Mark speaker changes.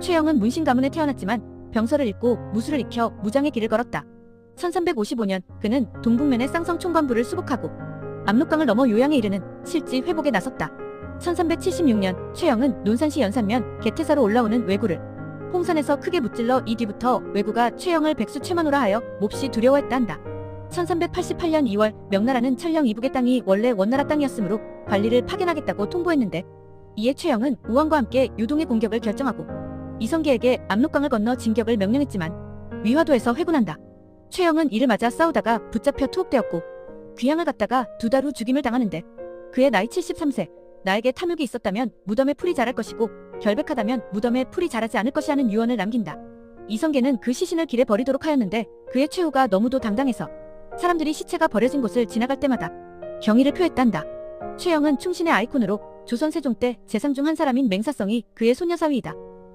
Speaker 1: 최영은 문신 가문에 태어났지만 병서를 잃고 무술을 익혀 무장의 길을 걸었다. 1355년 그는 동북면의 쌍성 총관부를 수복하고 압록강을 넘어 요양에 이르는 실지 회복에 나섰다. 1376년 최영은 논산시 연산면 개태사로 올라오는 왜구를 홍산에서 크게 무찔러 이 뒤부터 왜구가 최영을 백수 최만호라 하여 몹시 두려워했다 한다. 1388년 2월 명나라는 천령 이북의 땅이 원래 원나라 땅이었으므로 관리를 파견하겠다고 통보했는데 이에 최영은 우왕과 함께 유동의 공격을 결정하고 이성계에게 압록강을 건너 진격을 명령했지만 위화도에서 회군한다. 최영은 이를 맞아 싸우다가 붙잡혀 투옥되었고 귀향을 갔다가 두 달 후 죽임을 당하는데 그의 나이 73세 나에게 탐욕이 있었다면 무덤에 풀이 자랄 것이고 결백하다면 무덤에 풀이 자라지 않을 것이라는 유언을 남긴다. 이성계는 그 시신을 길에 버리도록 하였는데 그의 최후가 너무도 당당해서 사람들이 시체가 버려진 곳을 지나갈 때마다 경의를 표했단다. 최영은 충신의 아이콘으로 조선 세종 때 재상 중 한 사람인 맹사성이 그의 소녀사위이다.